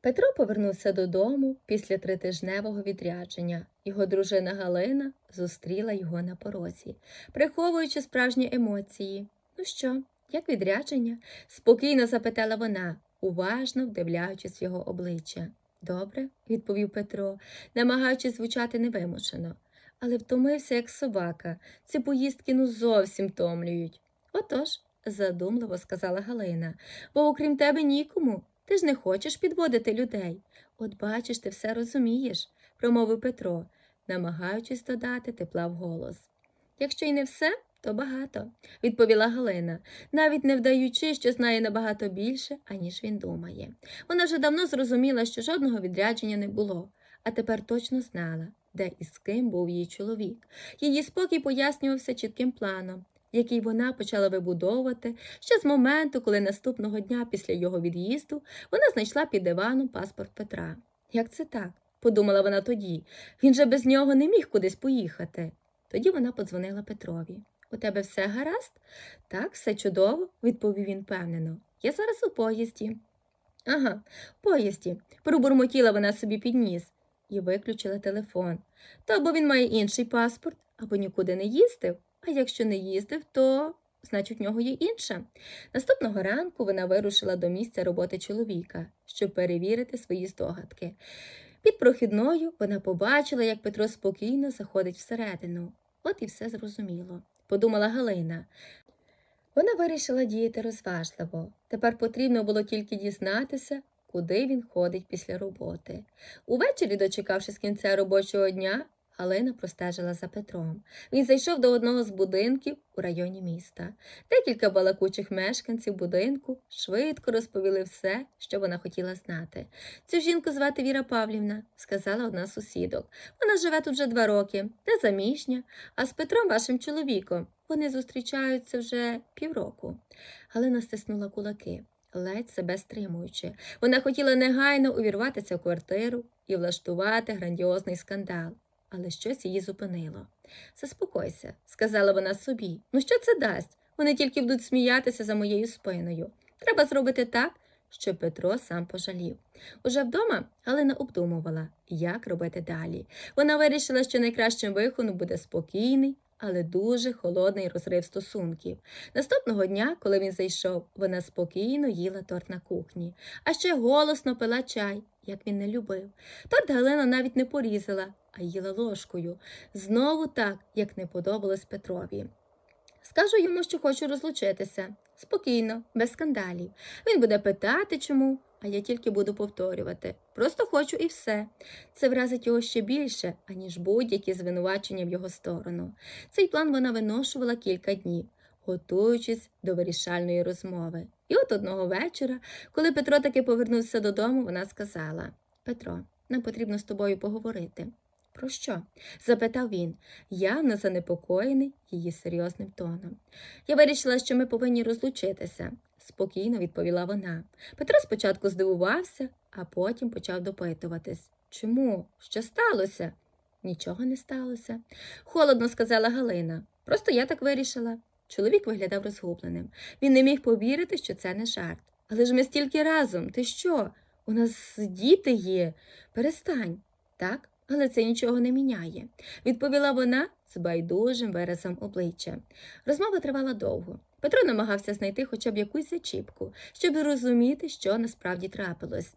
Петро повернувся додому після тритижневого відрядження. Його дружина Галина зустріла його на порозі, приховуючи справжні емоції. Ну що, як відрядження? спокійно запитала вона, уважно вдивляючись в його обличчя. Добре, відповів Петро, намагаючись звучати невимушено. Але втомився, як собака. Ці поїздки ну зовсім томлюють. Отож, задумливо сказала Галина, бо окрім тебе нікому. Ти ж не хочеш підводити людей. От бачиш, ти все розумієш, промовив Петро, намагаючись додати тепла в голос. Якщо й не все, то багато, відповіла Галина, навіть не вдаючи, що знає набагато більше, аніж він думає. Вона вже давно зрозуміла, що жодного відрядження не було, а тепер точно знала, де і з ким був її чоловік. Її спокій пояснювався чітким планом, який вона почала вибудовувати ще з моменту, коли наступного дня після його від'їзду вона знайшла під диваном паспорт Петра. Як це так? подумала вона тоді. Він же без нього не міг кудись поїхати. Тоді вона подзвонила Петрові. У тебе все гаразд? Так, все чудово, відповів він певнено. Я зараз у поїзді. Ага, в поїзді. Пробурмотіла вона собі під ніс і виключила телефон. То або він має інший паспорт, або нікуди не їздив, а якщо не їздив, то значить, в нього є інше. Наступного ранку вона вирушила до місця роботи чоловіка, щоб перевірити свої здогадки. Під прохідною вона побачила, як Петро спокійно заходить всередину. От і все зрозуміло, подумала Галина. Вона вирішила діяти розважливо. Тепер потрібно було тільки дізнатися, куди він ходить після роботи. Увечері, дочекавшись кінця робочого дня, Галина простежила за Петром. Він зайшов до одного з будинків у районі міста. Декілька балакучих мешканців будинку швидко розповіли все, що вона хотіла знати. Цю жінку звати Віра Павлівна, сказала одна з сусідок. Вона живе тут вже два роки, не заміжня, а з Петром вашим чоловіком. Вони зустрічаються вже півроку. Галина стиснула кулаки. Ледь себе стримуючи. Вона хотіла негайно увірватися в квартиру і влаштувати грандіозний скандал але щось її зупинило. Заспокойся, сказала вона собі. Ну що це дасть? Вони тільки будуть сміятися за моєю спиною. Треба зробити так, щоб Петро сам пожалів. Уже вдома Галина обдумувала, як робити далі. Вона вирішила, що найкращим виходом буде спокійний, але дуже холодний розрив стосунків. Наступного дня, коли він зайшов, вона спокійно їла торт на кухні, а ще голосно пила чай, як він не любив. Торт Галина навіть не порізала, а їла ложкою. Знову так, як не подобалось Петрові. Скажу йому, що хочу розлучитися. Спокійно, без скандалів. Він буде питати, чому, а я тільки буду повторювати. Просто хочу і все. Це вразить його ще більше, аніж будь-які звинувачення в його сторону. Цей план вона виношувала кілька днів, готуючись до вирішальної розмови. І от одного вечора, коли Петро таки повернувся додому, вона сказала Петро, нам потрібно з тобою поговорити. Про що? запитав він, явно занепокоєний її серйозним тоном. Я вирішила, що ми повинні розлучитися, спокійно відповіла вона. Петро спочатку здивувався, а потім почав допитуватись. Чому? Що сталося? Нічого не сталося. Холодно сказала Галина. Просто я так вирішила. Чоловік виглядав розгубленим. Він не міг повірити, що це не жарт. Але ж ми стільки разом. Ти що? У нас діти є. Перестань. Так, але це нічого не міняє, відповіла вона з байдужим виразом обличчя. Розмова тривала довго. Петро намагався знайти хоча б якусь зачіпку, щоб зрозуміти, що насправді трапилось.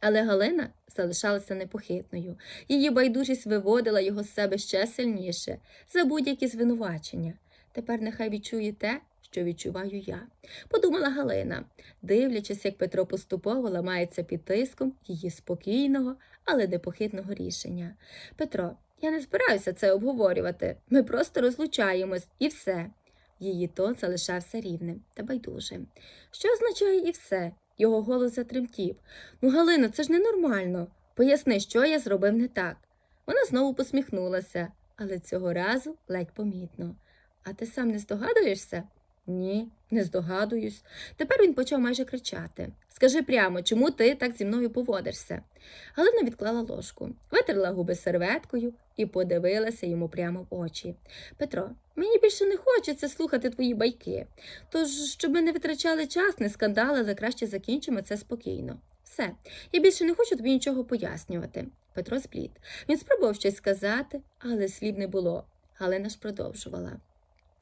Але Галина залишалася непохитною. Її байдужість виводила його з себе ще сильніше за будь-які звинувачення. Тепер нехай відчує те, що відчуваю я, подумала Галина, дивлячись, як Петро поступово ламається під тиском її спокійного, але непохитного рішення. Петро, я не збираюся це обговорювати. Ми просто розлучаємось і все. Її тон залишався рівним та байдужим. Що означає і все? Його голос затремтів. Ну, Галино, це ж ненормально. Поясни, що я зробив не так. Вона знову посміхнулася, але цього разу ледь помітно. А ти сам не здогадуєшся? Ні, не здогадуюсь. Тепер він почав майже кричати. Скажи прямо, чому ти так зі мною поводишся? Галина відклала ложку, витерла губи серветкою і подивилася йому прямо в очі. Петро, мені більше не хочеться слухати твої байки. Тож, щоб ми не витрачали час, не скандалили, краще закінчимо це спокійно. Все, я більше не хочу тобі нічого пояснювати. Петро зблід. Він спробував щось сказати, але слів не було. Галина ж продовжувала.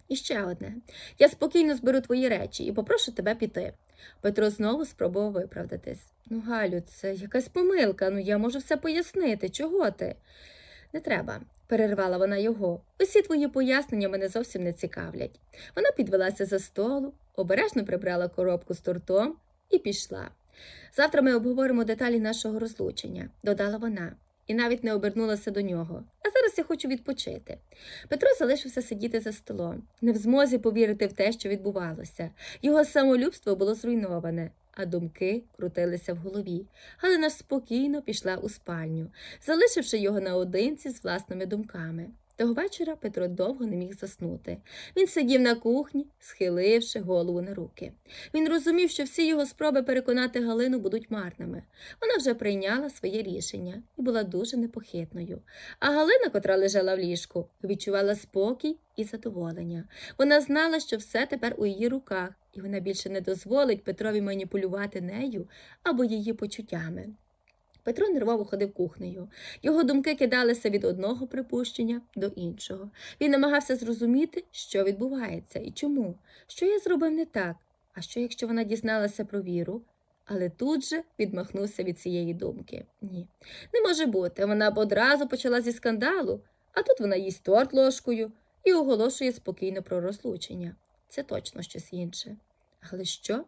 І ще одне. Я спокійно зберу твої речі і попрошу тебе піти. Петро знову спробував виправдатись. Ну, Галю, це якась помилка, ну я можу все пояснити. Чого ти? Не треба, перервала вона його. Усі твої пояснення мене зовсім не цікавлять. Вона підвелася за столу, обережно прибрала коробку з тортом і пішла. Завтра ми обговоримо деталі нашого розлучення, додала вона, і навіть не обернулася до нього. А зараз я хочу відпочити. Петро залишився сидіти за столом, не в змозі повірити в те, що відбувалося. Його самолюбство було зруйноване, а думки крутилися в голові. Галина спокійно пішла у спальню, залишивши його наодинці з власними думками. Того вечора Петро довго не міг заснути. Він сидів на кухні, схиливши голову на руки. Він розумів, що всі його спроби переконати Галину будуть марними. Вона вже прийняла своє рішення і була дуже непохитною. А Галина, котра лежала в ліжку, відчувала спокій і задоволення. Вона знала, що все тепер у її руках, і вона більше не дозволить Петрові маніпулювати нею або її почуттями. Петро нервово ходив кухнею. Його думки кидалися від одного припущення до іншого. Він намагався зрозуміти, що відбувається і чому, що я зробив не так, а що, якщо вона дізналася про віру. Але тут же відмахнувся від цієї думки. Ні, не може бути. Вона б одразу почала зі скандалу, а тут вона їсть торт ложкою і оголошує спокійно про розлучення. Це точно щось інше. Але що?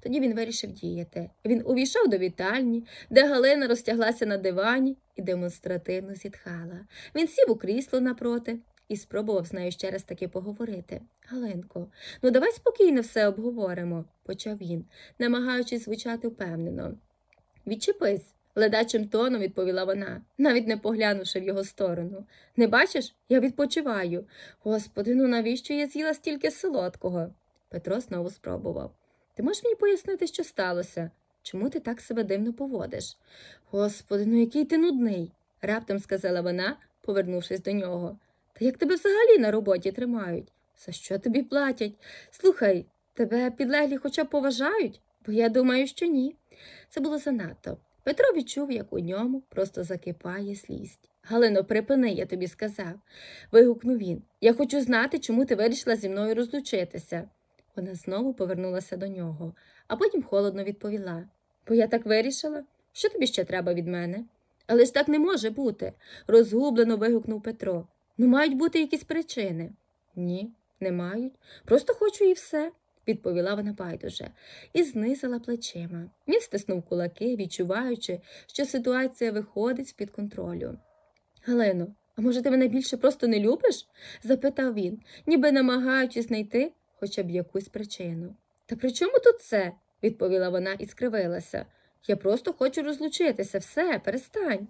Тоді він вирішив діяти. Він увійшов до вітальні, де Галина розтяглася на дивані і демонстративно зітхала. Він сів у крісло напроти і спробував з нею ще раз таки поговорити. Галинко, ну давай спокійно все обговоримо, почав він, намагаючись звучати впевнено. Відчепись, ледачим тоном відповіла вона, навіть не поглянувши в його сторону. Не бачиш, я відпочиваю. Господи, ну навіщо я з'їла стільки солодкого? Петро знову спробував. Ти можеш мені пояснити, що сталося? Чому ти так себе дивно поводиш? Господи, ну який ти нудний, раптом сказала вона, повернувшись до нього. Та як тебе взагалі на роботі тримають? За що тобі платять? Слухай, тебе підлеглі хоча б поважають? Бо я думаю, що ні. Це було занадто. Петро відчув, як у ньому просто закипає слість. Галино, припини, я тобі сказав. вигукнув він. Я хочу знати, чому ти вирішила зі мною розлучитися. Вона знову повернулася до нього, а потім холодно відповіла. Бо я так вирішила, що тобі ще треба від мене? Але ж так не може бути, розгублено вигукнув Петро. Ну, мають бути якісь причини. Ні, не мають. Просто хочу і все, відповіла вона байдуже, і знизила плечима. Він стиснув кулаки, відчуваючи, що ситуація виходить з-під контролю. Галино, а може, ти мене більше просто не любиш? запитав він, ніби намагаючись знайти хоча б якусь причину. Та при чому тут це? відповіла вона і скривилася. Я просто хочу розлучитися, все, перестань.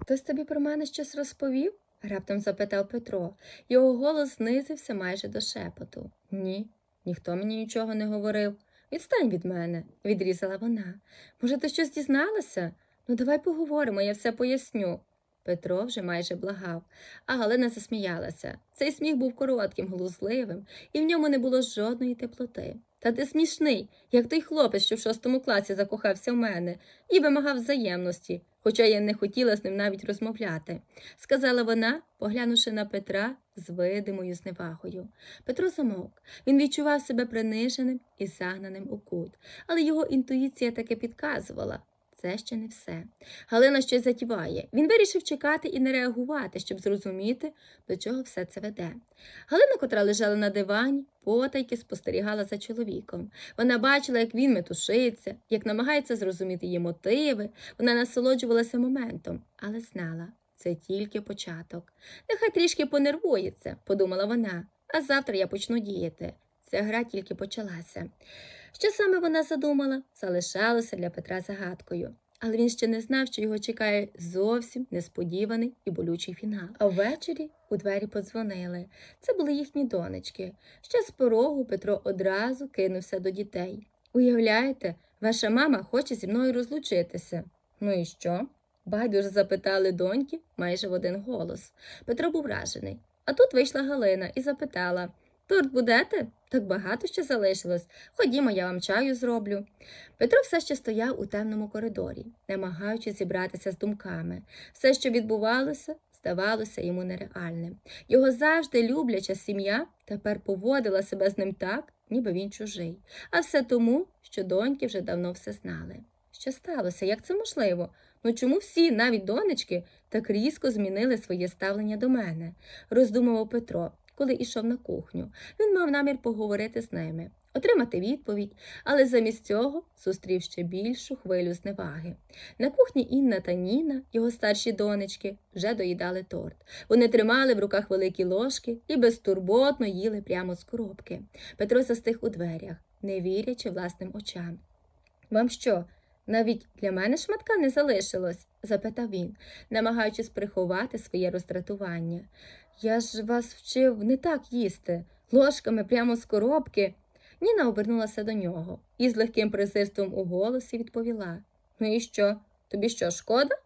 Хтось тобі про мене щось розповів? раптом запитав Петро. Його голос знизився майже до шепоту. Ні, ніхто мені нічого не говорив. Відстань від мене, відрізала вона. Може, ти щось дізналася? Ну, давай поговоримо, я все поясню. Петро вже майже благав, а Галина засміялася. Цей сміх був коротким, глузливим, і в ньому не було жодної теплоти. Та ти смішний, як той хлопець, що в шостому класі закохався в мене, і вимагав взаємності, хоча я не хотіла з ним навіть розмовляти, сказала вона, поглянувши на Петра з видимою зневагою. Петро замовк. Він відчував себе приниженим і загнаним у кут, але його інтуїція таки підказувала. Це ще не все. Галина щось затіває. Він вирішив чекати і не реагувати, щоб зрозуміти, до чого все це веде. Галина, котра лежала на дивані, потайки спостерігала за чоловіком. Вона бачила, як він метушиться, як намагається зрозуміти її мотиви. Вона насолоджувалася моментом, але знала це тільки початок. Нехай трішки понервується, подумала вона, а завтра я почну діяти. Ця гра тільки почалася. Що саме вона задумала, залишалося для Петра загадкою. Але він ще не знав, що його чекає зовсім несподіваний і болючий фінал. А ввечері у двері подзвонили. Це були їхні донечки. Ще з порогу Петро одразу кинувся до дітей. Уявляєте, ваша мама хоче зі мною розлучитися. Ну і що? Байдуже запитали доньки майже в один голос. Петро був вражений. А тут вийшла Галина і запитала Торт будете? Так багато ще залишилось. Ходімо, я вам чаю зроблю. Петро все ще стояв у темному коридорі, намагаючись зібратися з думками. Все, що відбувалося, здавалося йому нереальним. Його завжди любляча сім'я тепер поводила себе з ним так, ніби він чужий. А все тому, що доньки вже давно все знали. Що сталося? Як це можливо? Ну чому всі, навіть донечки, так різко змінили своє ставлення до мене? роздумував Петро, коли йшов на кухню. Він мав намір поговорити з ними, отримати відповідь, але замість цього зустрів ще більшу хвилю зневаги. На кухні Інна та Ніна, його старші донечки, вже доїдали торт. Вони тримали в руках великі ложки і безтурботно їли прямо з коробки. Петро застиг у дверях, не вірячи власним очам. Вам що? Навіть для мене шматка не залишилось? запитав він, намагаючись приховати своє роздратування. Я ж вас вчив не так їсти, ложками прямо з коробки. Ніна обернулася до нього і з легким презирством у голосі відповіла: Ну і що? Тобі що, шкода?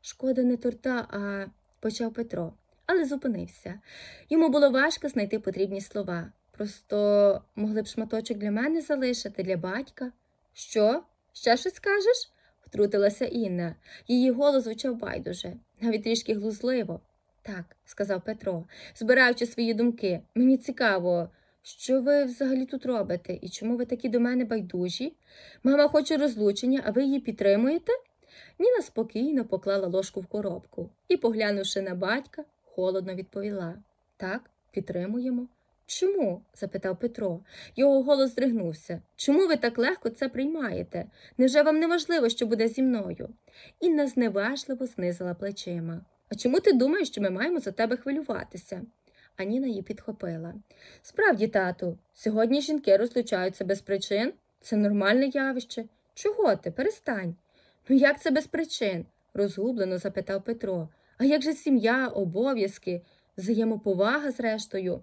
Шкода не торта, а почав Петро, але зупинився. Йому було важко знайти потрібні слова. Просто могли б шматочок для мене залишити, для батька. Що? Ще щось скажеш? втрутилася Інна. Її голос звучав байдуже, навіть трішки глузливо. Так, сказав Петро, збираючи свої думки. Мені цікаво, що ви взагалі тут робите і чому ви такі до мене байдужі? Мама хоче розлучення, а ви її підтримуєте? Ніна спокійно поклала ложку в коробку і, поглянувши на батька, холодно відповіла Так, підтримуємо. Чому? запитав Петро. Його голос здригнувся. Чому ви так легко це приймаєте? Невже вам не важливо, що буде зі мною? Інна зневажливо знизила плечима. А чому ти думаєш, що ми маємо за тебе хвилюватися? А Ніна її підхопила. Справді, тату, сьогодні жінки розлучаються без причин. Це нормальне явище. Чого ти? Перестань. Ну як це без причин? розгублено запитав Петро. А як же сім'я, обов'язки, взаємоповага зрештою?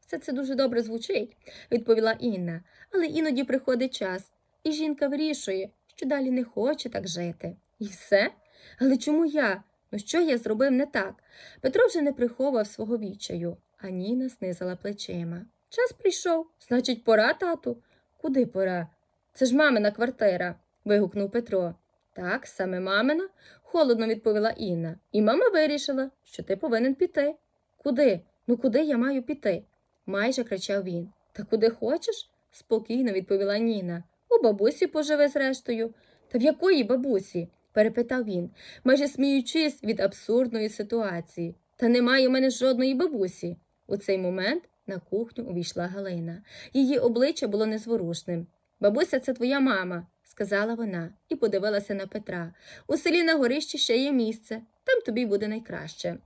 Все це дуже добре звучить, відповіла Інна, але іноді приходить час, і жінка вирішує, що далі не хоче так жити. І все? Але чому я? Ну що я зробив не так? Петро вже не приховував свого відчаю, а Ніна знизила плечима. Час прийшов, значить, пора, тату. Куди пора? Це ж мамина квартира. вигукнув Петро. Так, саме мамина, холодно відповіла Інна. І мама вирішила, що ти повинен піти. Куди? Ну куди я маю піти? майже кричав він. Та куди хочеш? спокійно відповіла Ніна. У бабусі поживе зрештою. Та в якої бабусі? Перепитав він, майже сміючись від абсурдної ситуації. Та немає у мене жодної бабусі. У цей момент на кухню увійшла Галина. Її обличчя було незворушним. Бабуся, це твоя мама, сказала вона і подивилася на Петра. У селі на горищі ще є місце, там тобі буде найкраще.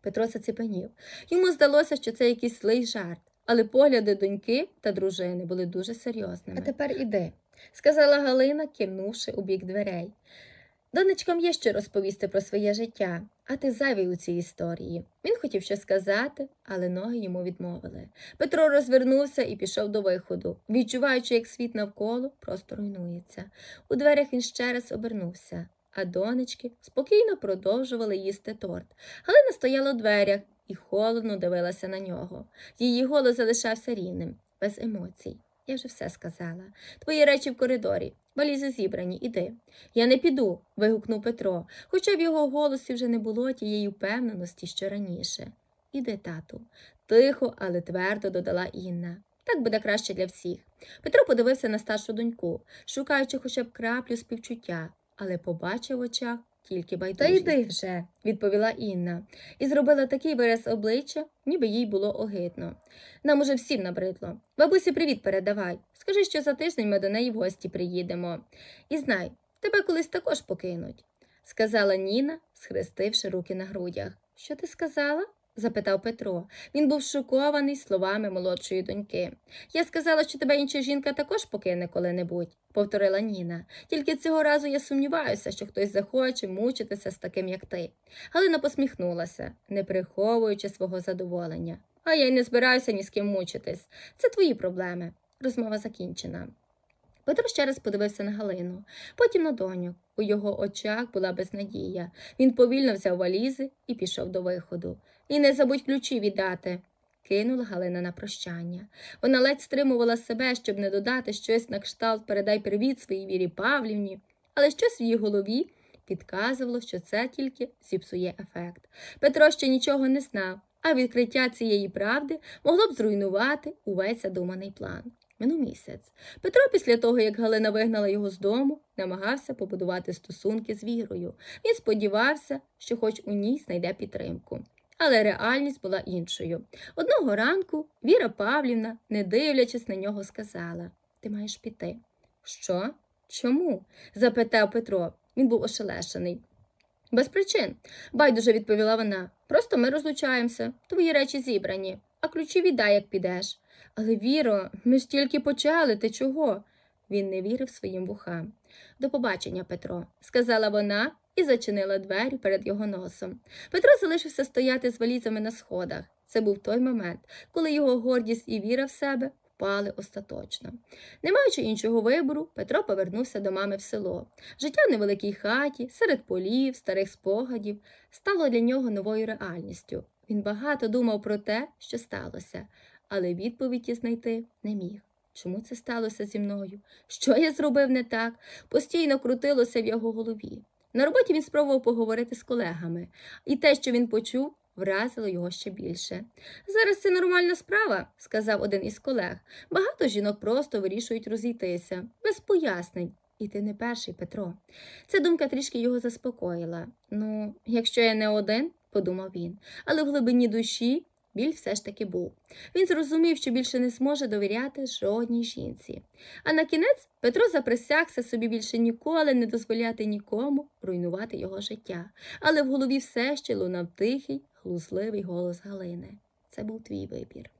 Петро заціпенів. Йому здалося, що це якийсь злий жарт, але погляди доньки та дружини були дуже серйозними. А тепер іди, сказала Галина, кивнувши у бік дверей. Донечкам є що розповісти про своє життя, а ти зайвий у цій історії. Він хотів щось сказати, але ноги йому відмовили. Петро розвернувся і пішов до виходу, відчуваючи, як світ навколо просто руйнується. У дверях він ще раз обернувся, а донечки спокійно продовжували їсти торт. Галина стояла у дверях і холодно дивилася на нього. Її голос залишався рівним, без емоцій. Я вже все сказала. Твої речі в коридорі. Валізи зібрані, іди. Я не піду. вигукнув Петро, хоча в його голосі вже не було тієї впевненості, що раніше. Іди, тату. Тихо, але твердо додала Інна. Так буде краще для всіх. Петро подивився на старшу доньку, шукаючи хоча б краплю співчуття, але побачив в очах тільки байдужість. Та йди вже, відповіла Інна, і зробила такий вираз обличчя, ніби їй було огидно. Нам уже всім набридло. Бабусі, привіт передавай. Скажи, що за тиждень ми до неї в гості приїдемо. І знай, тебе колись також покинуть, сказала Ніна, схрестивши руки на грудях. Що ти сказала? Запитав Петро. Він був шокований словами молодшої доньки. Я сказала, що тебе інша жінка також покине коли-небудь, повторила Ніна. Тільки цього разу я сумніваюся, що хтось захоче мучитися з таким, як ти. Галина посміхнулася, не приховуючи свого задоволення. А я й не збираюся ні з ким мучитись. Це твої проблеми. Розмова закінчена. Петро ще раз подивився на Галину, потім на доню. У його очах була безнадія. Він повільно взяв валізи і пішов до виходу. І не забудь ключі віддати. кинула Галина на прощання. Вона ледь стримувала себе, щоб не додати щось на кшталт передай привіт своїй Вірі Павлівні, але щось в її голові підказувало, що це тільки зіпсує ефект. Петро ще нічого не знав, а відкриття цієї правди могло б зруйнувати увесь задуманий план. Минув місяць. Петро, після того, як Галина вигнала його з дому, намагався побудувати стосунки з Вірою. Він сподівався, що хоч у ній знайде підтримку. Але реальність була іншою. Одного ранку Віра Павлівна, не дивлячись на нього, сказала: Ти маєш піти. Що? Чому? запитав Петро. Він був ошелешений. Без причин, байдуже відповіла вона. Просто ми розлучаємося, твої речі зібрані, а ключі віддай, як підеш. Але, Віро, ми ж тільки почали, ти чого? Він не вірив своїм вухам. До побачення, Петро, сказала вона і зачинила двері перед його носом. Петро залишився стояти з валізами на сходах. Це був той момент, коли його гордість і віра в себе впали остаточно. Не маючи іншого вибору, Петро повернувся до мами в село. Життя в невеликій хаті, серед полів, старих спогадів, стало для нього новою реальністю. Він багато думав про те, що сталося, але відповіді знайти не міг. Чому це сталося зі мною? Що я зробив не так? Постійно крутилося в його голові. На роботі він спробував поговорити з колегами, і те, що він почув, вразило його ще більше. Зараз це нормальна справа, сказав один із колег. Багато жінок просто вирішують розійтися, без пояснень. І ти не перший, Петро. Ця думка трішки його заспокоїла. Ну, якщо я не один, подумав він, але в глибині душі біль все ж таки був. Він зрозумів, що більше не зможе довіряти жодній жінці. А на кінець Петро заприсягся собі більше ніколи не дозволяти нікому руйнувати його життя. Але в голові все ще лунав тихий, глузливий голос Галини. Це був твій вибір.